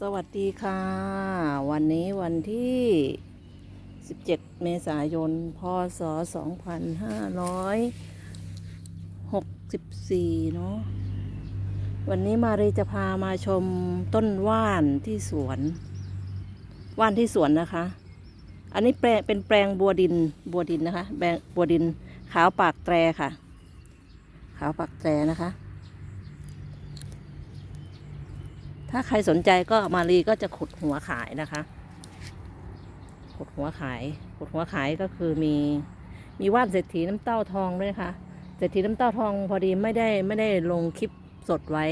สวัสดีค่ะ วันนี้วันที่ 17 เมษายน พศ 2564 เนาะวันนี้มารีจะพามาชมต้นว่านที่สวน ว่านที่สวนนะคะ อันนี้แปลเป็นแปลงบัวดินบัวดินนะคะแปลงบัวดินขาวปากแตรค่ะ ขาวปากแตรนะคะ ถ้าใครสนใจก็มารีก็จะขุดหัวขายนะคะ ขุดหัวขาย ขุดหัวขายก็คือมีมีว่านเศรษฐีน้ำเต้าทองด้วยนะคะเศรษฐีน้ำเต้าทองพอดีไม่ได้ไม่ได้ลงคลิปสดไว้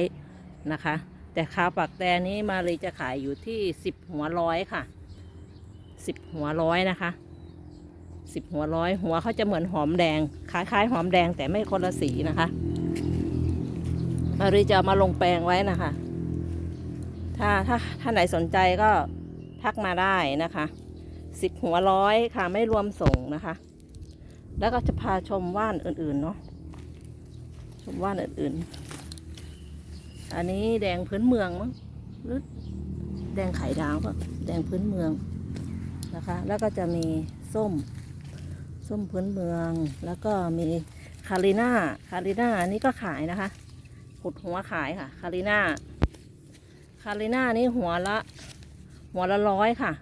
นะคะ แต่คาปักแตนี้มารีจะขายอยู่ที่สิบหัวร้อยค่ะสิบหัวร้อยนะคะสิบหัวร้อยหัวเขาจะเหมือนหอมแดงคล้ายๆหอมแดงแต่ไม่คนละสีนะคะมารีจะมาลงแปลงไว้นะคะ ถ้าถ้าถ้าไหนสนใจก็ทักมาได้นะคะสิบหัวร้อยค่ะไม่รวมส่งนะคะ แล้วก็จะพาชมว่านอื่นๆเนาะชมว่านอื่นๆ อันนี้แดงพื้นเมืองมั้งหรือแดงไข่ดาวป่ะแดงพื้นเมืองนะคะ แล้วก็จะมีส้ม ส้มพื้นเมือง แล้วก็มีคาริน่าคาริน่าอันนี้ก็ขายนะคะ ขุดหัวขายค่ะคาริน่า คาริน่านี่หัวละ หัวละร้อยค่ะ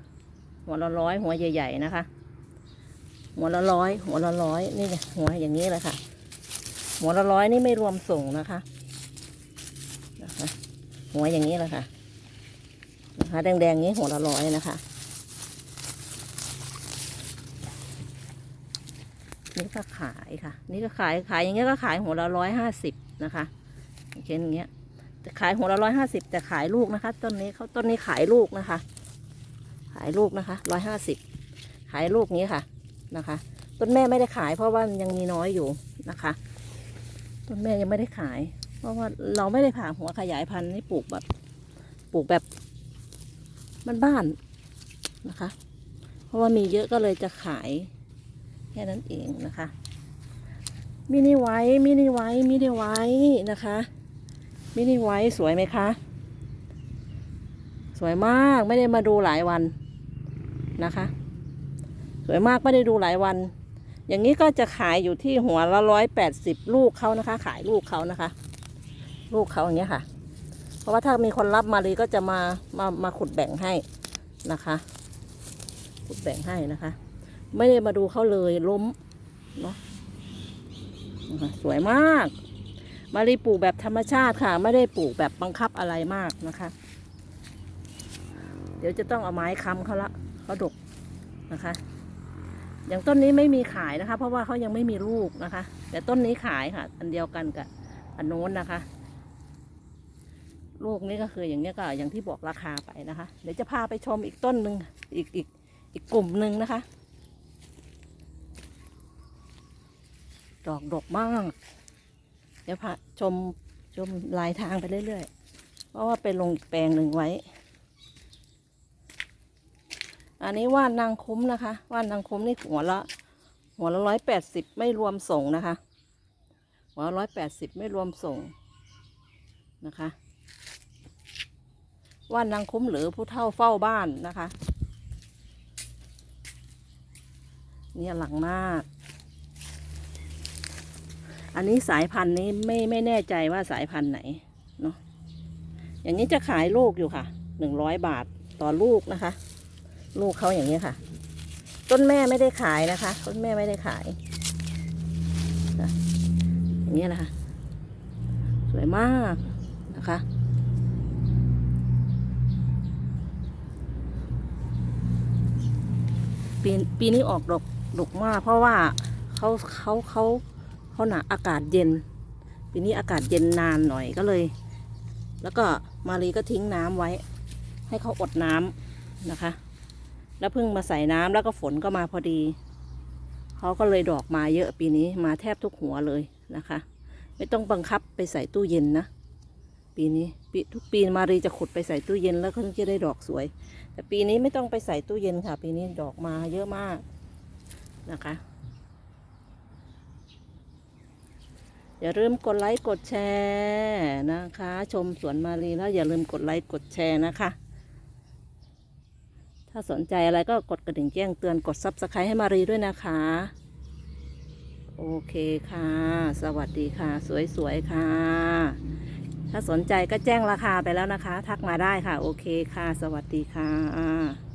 หัวละร้อยหัวใหญ่ ๆ นะคะ หัวละร้อยหัวละร้อยนี่ไงหัวอย่างนี้เลยค่ะ หัวละร้อยนี่ไม่รวมส่งนะคะนะคะ หัวอย่างนี้เลยค่ะ นะคะแดงๆนี้หัวละร้อยนะคะนี่ก็ขายค่ะ นี่ก็ขายขายอย่างเงี้ยก็ขายหัวละร้อยห้าสิบนะคะอเช่นอย่างเงี้ย จะขายหัวละร้อยห้าสิบแต่ขายลูกนะคะ ต้นนี้เขาต้นนี้ขายลูกนะคะ ขายลูกนะคะร้อยห้าสิบขายลูกนี้ค่ะนะคะ ต้นแม่ไม่ได้ขายเพราะว่ายังมีน้อยอยู่นะคะ ต้นแม่ยังไม่ได้ขาย เพราะว่าเราไม่ได้ผ่าหัวขยายพันธุ์นี่ปลูกแบบ ปลูกแบบบ้านๆนะคะ เพราะว่ามีเยอะก็เลยจะขายแค่นั้นเองนะคะมินิไว้มินิไว้มินิไว้นะคะ มินิไว้สวยไหมคะ สวยมากไม่ได้มาดูหลายวันนะคะ สวยมากไม่ได้ดูหลายวัน อย่างนี้ก็จะขายอยู่ที่หัวละร้อยแปดสิบลูกเขานะคะ ขายลูกเขานะคะ ลูกเขาอย่างเงี้ยค่ะ เพราะว่าถ้ามีคนรับมาเลยก็จะมามามาขุดแบ่งให้นะคะ ขุดแบ่งให้นะคะ ไม่ได้มาดูเขาเลยล้มเนาะสวยมาก มารีปลูกแบบธรรมชาติค่ะ ไม่ได้ปลูกแบบบังคับอะไรมากนะคะ เดี๋ยวจะต้องเอาไม้ค้ำเขาละเขาดกนะคะ อย่างต้นนี้ไม่มีขายนะคะ เพราะว่าเขายังไม่มีลูกนะคะ แต่ต้นนี้ขายค่ะ อันเดียวกันกับอันโน้นนะคะ ลูกนี้ก็คืออย่างนี้ก็อย่างที่บอกราคาไปนะคะ เดี๋ยวจะพาไปชมอีกต้นหนึ่งอีกอีกอีกกลุ่มหนึ่งนะคะ ดอกดกมาก ดี๋ยวพาชมชมลายทางไปเรื่อยๆ เพราะว่าไปลงอีกแปลงหนึ่งไว้ อันนี้ว่านนางคุ้มนะคะ ว่านนางคุ้มนี่หัวละ หัวละร้อยแปดสิบไม่รวมส่งนะคะ หัวร้อยแปดสิบไม่รวมส่งนะคะ ว่านนางคุ้มหรือผู้เฒ่าเฝ้าบ้านนะคะ เนี่ยหลังมาก อันนี้สายพันธุ์นี้ไม่ไม่แน่ใจว่าสายพันธุ์ไหนเนาะอย่างนี้จะขายลูกอยู่ค่ะหนึ่งร้อยบาทต่อลูกนะคะ ลูกเขาอย่างนี้ค่ะ ต้นแม่ไม่ได้ขายนะคะ ต้นแม่ไม่ได้ขายอย่างนี้นะคะ สวยมากนะคะปีปีนี้ออกดอกดกมากเพราะว่าเขาเขาเขา เขาหนาอากาศเย็นปีนี้อากาศเย็นนานหน่อยก็เลย แล้วก็มารีก็ทิ้งน้ำไว้ ให้เขาอดน้ำนะคะ แล้วเพิ่งมาใส่น้ำแล้วก็ฝนก็มาพอดีเขาก็เลยดอกมาเยอะปีนี้มาแทบทุกหัวเลยนะคะ ไม่ต้องบังคับไปใส่ตู้เย็นนะปีนี้ปีทุกปีมารีจะขุดไปใส่ตู้เย็นแล้วก็จะได้ดอกสวย แต่ปีนี้ไม่ต้องไปใส่ตู้เย็นค่ะ ปีนี้ดอกมาเยอะมากนะคะ อย่าลืมกดไลค์กดแชร์นะคะ ชมสวนมารีแล้วอย่าลืมกดไลค์กดแชร์นะคะ ถ้าสนใจอะไรก็กดกระดิ่งแจ้งเตือนกด Subscribe ให้มารีด้วยนะคะ โอเคค่ะ สวัสดีค่ะ สวยๆค่ะ ถ้าสนใจก็แจ้งราคาไปแล้วนะคะ ทักมาได้ค่ะ โอเคค่ะ สวัสดีค่ะ